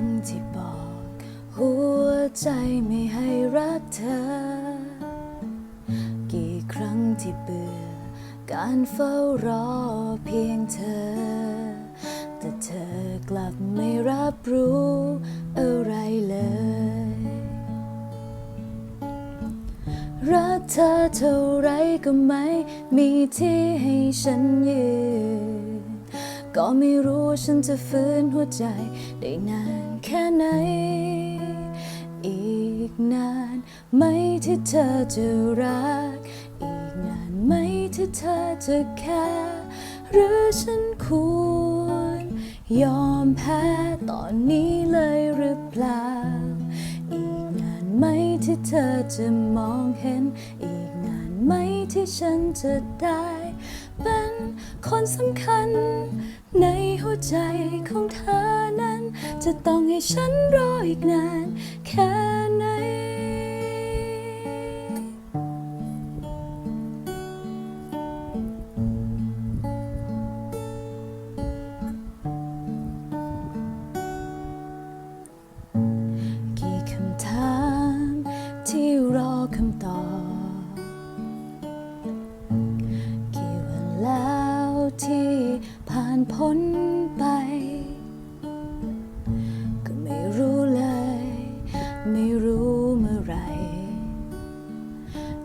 งที่บอก หัวใจไม่ให้รักเธอ กี่ครั้งที่เบื่อ การเฝ้ารอเพียงเธอ แต่เธอกลับไม่รับรู้อะไรเลย รักเธอเท่าไรก็ไม่มีที่ให้ฉันยืน ก็ไม่รู้ฉันจะฟื้นหัวใจได้นานแค่ไหน อีกนานไหมที่เธอจะรัก อีกนานไหมที่เธอจะแค่หรือฉันควร ยอมแพ้ตอนนี้เลยหรือเปล่า อีกนานไหมที่เธอจะมองเห็น อีกนานไหมที่ฉันจะได้ คนสำคัญ ในหัวใจของเธอนั้น จะต้องให้ฉันรออีกนาน แค่ไหน ที่ผ่านพ้นไป ก็ไม่รู้เลย ไม่รู้เมื่อไร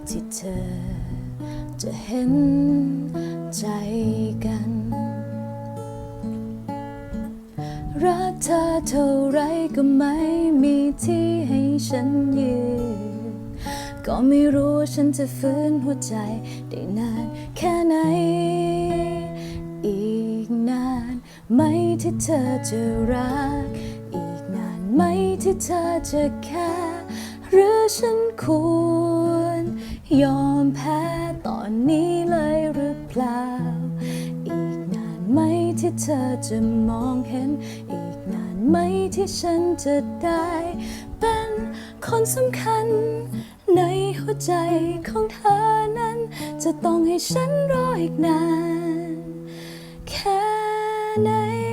ที่เธอจะเห็นใจกัน รักเธอเท่าไรก็ไม่มีที่ให้ฉันยืนก็ไม่รู้ฉันจะฟื้นหัวใจได้นานแค่ไหน ไหมที่เธอจะรัก อีกนานไหมที่เธอจะแค่หรือฉันควร ยอมแพ้ตอนนี้เลยหรือเปล่า อีกนานไหมที่เธอจะมองเห็น อีกนานไหมที่ฉันจะได้ เป็นคนสำคัญ ในหัวใจของเธอนั้น จะต้องให้ฉันรออีกนาน ไ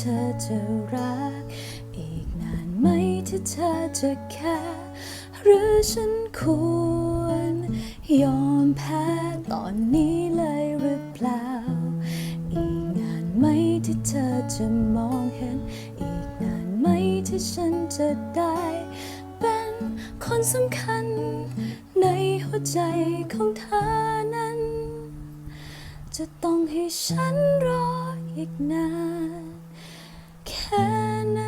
ธอจะรัก อีกนานไหมที่เธอจะแค่หรือฉันควร ยอมแพ้ตอนนี้เลยหรือเปล่า อีกนานไหมที่เธอจะมองเห็น อีกนานไหมที่ฉันจะได้ เป็นคนสำคัญ ในหัวใจของเธอนั้น จะต้องให้ฉันรอ อีกนานแค่ไหน